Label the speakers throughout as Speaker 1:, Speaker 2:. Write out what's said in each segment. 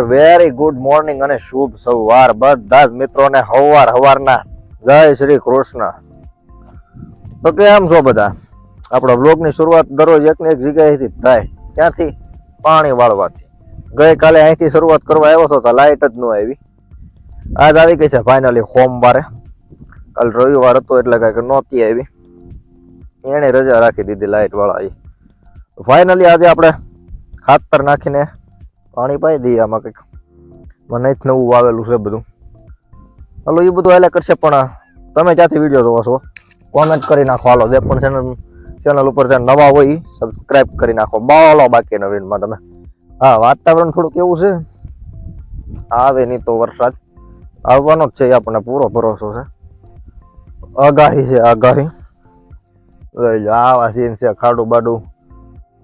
Speaker 1: યાર very good morning અને શુભ સવાર. બધા જ મિત્રોને હવાર હવારના જય શ્રી કૃષ્ણ. તો કેમ છો બધા? આપણા બ્લોગની શરૂઆત દરરોજ એકને એક જગ્યાએથી થાય. ક્યાંથી? પાણી વાળવાથી. ગઈકાલે અહીંથી શરૂઆત કરવા આવ્યો હતો તો લાઇટ જ ન આવી. આજ આવી ગઈ છે ફાઇનલી સોમવારે. કાલ રવિવાર હતો એટલે કાંઈક નહોતી આવી. એણે રજા રાખી દીધી લાઇટ વાળા ફાઇનલી આજે આપણે ખાતર નાખીને પાણી પાઈ દઈએ આમાં કંઈક. મને જ નવું વાવેલું છે બધું. હાલો એ બધું હાલ્યા કરશે, પણ તમે ક્યાંથી વીડિયો જોવો છો? કોમેન્ટ કરી નાખો. હાલો, જે પણ ચેનલ ચેનલ ઉપર જે નવા હોય સબસ્ક્રાઈબ કરી નાખો. બોલો બાકી નવીનમાં તમે. હા, વાતાવરણ થોડુંક એવું છે. આવે નહીં તો વરસાદ. આવવાનો જ છે એ આપણને પૂરો ભરોસો છે. આગાહી છે, આગાહી. આવા સીન છે, ખાડું બાડું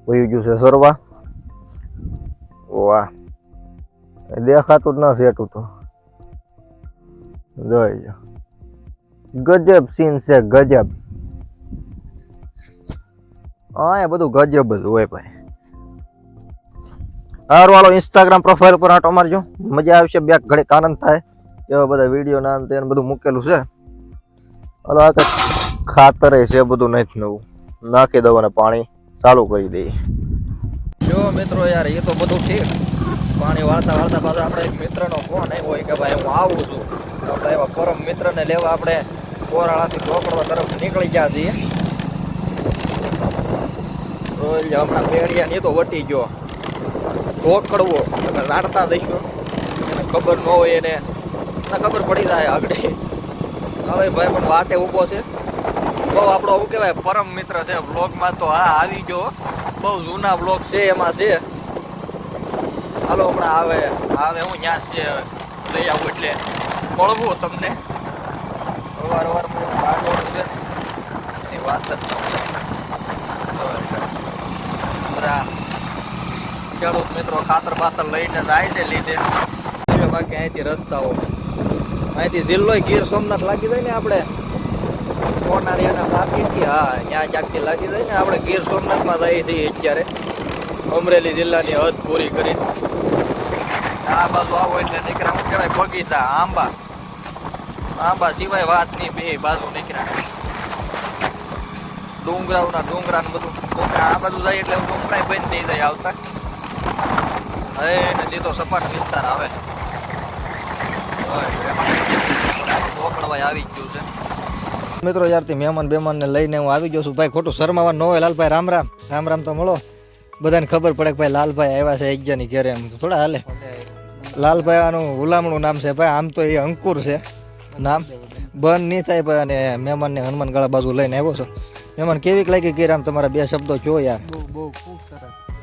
Speaker 1: વહી ગયું છે, સરવા. વાહ. દેખાતું જ ન સેટું તો. જોઈ ગજબ સીન છે, ગજબ. હા, એ બધું ગજબ જ હોય ભાઈ. હાર વાળો ઇન્સ્ટાગ્રામ પ્રોફાઇલ પર આટો મારજો. મજા આવશે બે ઘડીક આનંદ થાય. એવા બધા વીડિયો ના અંતે બધું મૂકેલું છે. હલો, આ ખાતર છે, બધું નથી નવું. નાખી દઉં અને પાણી ચાલુ કરી દઈએ. જો મિત્રો યાર, એ તો બધું ઠીક. પાણી વાળતા વાળતા પાછો આપણે એક મિત્રનો ફોન આવ્યો કે ભાઈ હું આવું છું. આપણે એવા પરમ મિત્રને લેવા આપણે કોરાળાથી ઢોકળવા તરફ નીકળી ગયા છીએ. હમણાં પેડિયા નહીં તો વટી ગયો. ઢોકળવો, તમે લાડતા દઈશું એને ખબર ન હોય એને. એને ખબર પડી જાય આગળ. હવે ભાઈ પણ વાટે ઊભો છે. બહુ આપણો શું કહેવાય, પરમ મિત્ર છે. બ્લોગમાં તો હા, આવી ગયો. બહુ જૂના બ્લોક છે, એમાં છે. હાલો, હમણાં આવે. આવે હું ત્યાં છે. લઈ આવું એટલે. મળવું તમને. અવાર અવાર છે એની વાત જ બધા ખેડૂત મિત્રો ખાતર બાતર લઈને જાય છે લીધે. બાકી અહીંથી રસ્તાઓ. અહીંથી જિલ્લો ગીર સોમનાથ લાગી જાય ને આપણે. કોનારિયાના પાટીથી હા, ત્યાં જાય ને, આપણે ગીર સોમનાથમાં જઈએ છીએ અત્યારે. અમરેલી જિલ્લાની હદ પૂરી કરી આ બાજુ આવો એટલે નીકળ્યા શું કહેવાય, બગીચા, આંબા. આંબા સિવાય વાત નહીં, બે બાજુ નીકળ્યા ડુંગરાઓના ડુંગરા ને બધું. આ બાજુ જાય એટલે ડુંગરા બંધ થઈ જાય આવતા. હવે ને સીધો સપાટ વિસ્તાર આવે. ઢોકળવાય આવી ગયું છે. મિત્રો યારથી મહેમાન બેમાનને લઈને હું આવી ગયો છું. ભાઈ ખોટું શરમાવા ન હોય લાલભાઈ રામ રામ. રામ રામ તો મળો. બધાને ખબર પડે કે ભાઈ લાલભાઈ આવ્યા છે એકજાની ઘેરે. એમ તો થોડા હાલે. લાલભાઈ આનું હુલામણું નામ છે ભાઈ આમ તો એ અંકુર છે. નામ બંધ નહીં થાય ભાઈ અને મહેમાનને હનુમાન ગાળા બાજુ લઈને આવ્યો છો. મહેમાન કેવીક લાગી કે રામ તમારા બે શબ્દો જો યાર?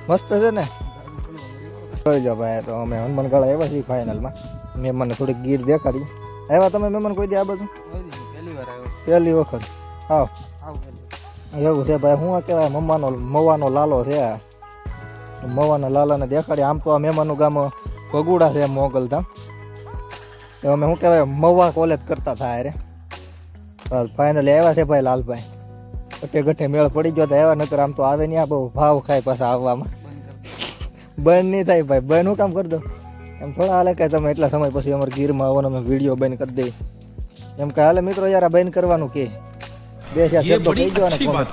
Speaker 1: મસ્ત છે ને? જોઈ જાઓ ભાઈ તો અમે હનુમાન ગાળા આવ્યા છીએ ફાઇનલમાં મહેમાનને થોડીક ગીર દેખાડી. આવ્યા તમે મહેમાન કોઈ દે આ બાજુ? પહેલી વખત. આવ એવું છે ભાઈ શું કહેવાય મમ્માનો મવાનો લાલો છે. મવાના લાલાને દેખાડી આમ તો આ મહેમાનનું ગામ ભગુડા છે મોગલધામ તો અમે શું કહેવાય મવા કોલેજ કરતા થાય રે. ફાઇનલી આવ્યા છે ભાઈ લાલભાઈ. ગઠે ગઠે મેળ પડી ગયો તો આવ્યા નતર આમ તો આવે નહીં આ બહુ ભાવ ખાય પાછા આવવામાં. બંધ નહીં થાય ભાઈ બંધ હું કામ કરી દો? એમ થોડા હાલે કે તમે એટલા સમય પછી અમારે ગીરમાં આવવાનો અમે વીડિયો બંધ કરી દઈએ. એમ કે હાલે મિત્રો યાર આ બંધ કરવાનું કે. બે ચાર શબ્દો કહી દો અને comment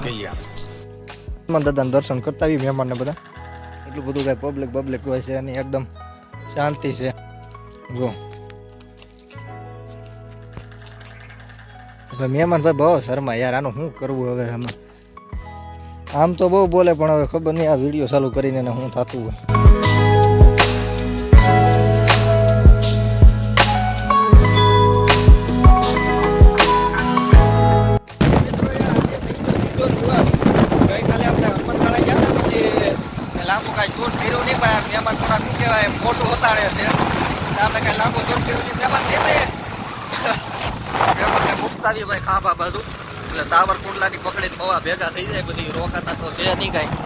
Speaker 1: માં દાદાને દર્શન કરતા આવી મહેમાનને બધા. એટલું બધું કઈ પબ્લિક પબ્લિક હોય છે અને એકદમ શાંતિ છે. જો. મહેમાન ભાઈ બહુ શર્મા યાર આનું શું કરવું હવે આમાં? આમ તો બહુ બોલે પણ હવે ખબર નહીં આ વીડિયો ચાલુ કરીને હું થતું હોય. નહીં પણ થોડા શું કહેવાય મોટું વતાડે છે. આપણે કાંઈ લાંબુ દૂર કર્યું મહેમાન કેમ રે મહેમાનને મુકતાવી ભાઈ ખાંભા બાજુ એટલે સાવરકુંડલાની પકડીને મવા ભેગા થઈ જાય, પછી રોકાતા તો છે નહીં કાંઈ.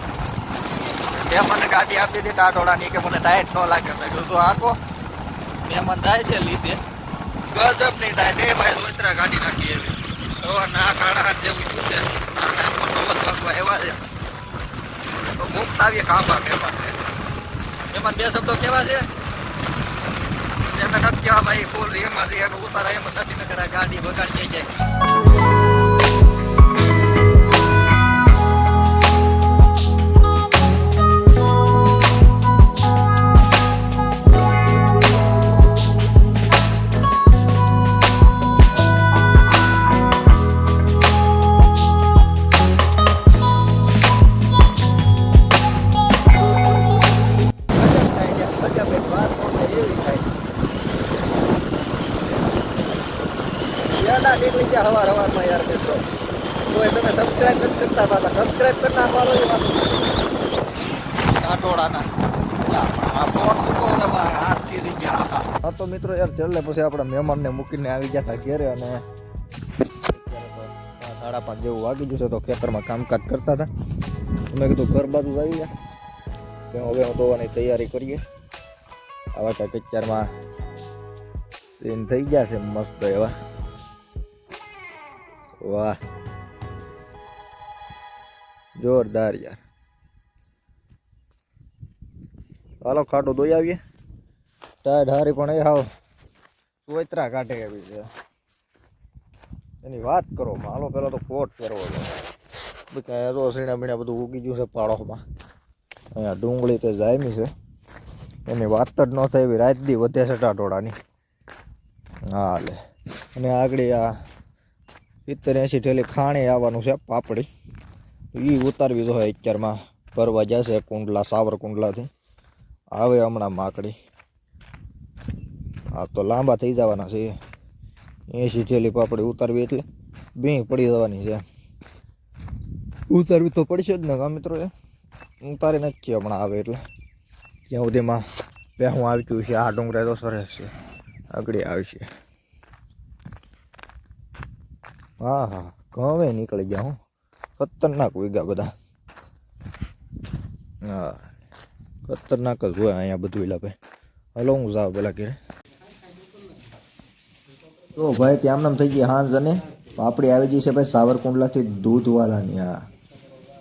Speaker 1: મહેમાનને ગાડી આપી દીધી ટાટોળાની કે મને ટાયટ ન લાગે. મેં કીધું, તો આખો મહેમાન જાય છે લીધે. ગજબની ટાઈટ. એ ભાઈ રોતરા ગાડી નાખી એવી. તો ના કાળા જેવું શું છે. નાના મોટો વધવા એવા છે. તો મુક્ત આવીએ કાંબા મહેમાન મહેમાન બે શબ્દો કેવા છે? એમ નથી કેવા ભાઈ ફૂલ એમાં એમ ઉતારા એમ નથી નકર ગાડી બગાડ થઈ જાય. ગયા હવાર હવારમાં યાર મિત્રો. તોય તમે સબસ્ક્રાઇબ નથી કરતા પાછા સબસ્ક્રાઇબ કરી નાખવાનો એ વાત. કાટોડાના હા તો મિત્રો યાર છેલ્લે પછી આપણા મહેમાનને મૂકીને આવી ગયા હતા ઘેરે અને સાડા પાંચ જેવું વાગી ગયું છે તો ખેતરમાં કામકાજ કરતા હતા. મેં કીધું ઘર બાજુ આવી ગયા તો હવે હું ધોવાની તૈયારી કરીએ. આવા કાંઈક અત્યારમાં થઈ ગયા છે મસ્ત એવા. વાહ. જોરદાર યાર. હાલો ખાટો દોઈ આવીએ. ટાયર હારી પણ એ હાવ ચોતરા કાઢે એવી છે. એની વાત કરો હાલો, પેલા તો કોટ કરવો બધા તો સીણા બીણા બધું ઉગી ગયું છે પાડોમાં અહીંયા ડુંગળી તો જાયમી છે. એની વાત જ ન થાય એવી રાત દી વધે છે ટાટોળાની હા લે અને આગળ આ સિત્તેર એંસી ઠેલી ખાણી આવવાનું છે પાપડી. એ ઉતારવી જોઈએ અત્યારમાં. ભરવા જશે કુંડલા, સાવર કુંડલાથી. આવે હમણાં માકડી. આ તો લાંબા થઈ જવાના છે. એંસી ઠેલી પાપડી ઉતારવી એટલે બી પડી જવાની છે. ઉતારવી તો પડશે જ ને કા મિત્રો ઉતારી નાખીએ હમણાં આવે એટલે. ત્યાં સુધીમાં પહેવું આવી ગયું છે. આ ડુંગરા તો સરસ છે. આગળ આવશે. હા હા ઘવે નીકળી ગયા હું ખતરનાક વીગા બધા હા ખતરનાક જ હોય અહીંયા બધું એટલે ભાઈ હલો હું જાઉં પેલા ઘરે તો ભાઈ ત્યાં નામ થઈ ગઈ હાંજ અને પાપડી આવી ગઈ છે ભાઈ સાવરકુંડલાથી દૂધવાલાની હા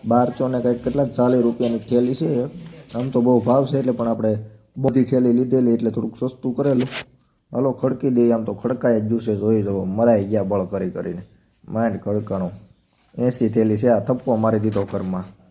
Speaker 1: બારસો ને કંઈક કેટલા ચાલીસ રૂપિયાની થેલી છે આમ તો બહુ ભાવ છે એટલે પણ આપણે બધી થેલી લીધેલી એટલે થોડુંક સસ્તું કરેલું હલો ખડકી દઈએ આમ તો ખડકાય જ જ્યુસે જોઈ જવો મરાઈ ગયા બળ કરી કરીને માઇન્ડ કડકણું. એસી થેલી છે આ થપ્પો મારી દીધો ઘરમાં.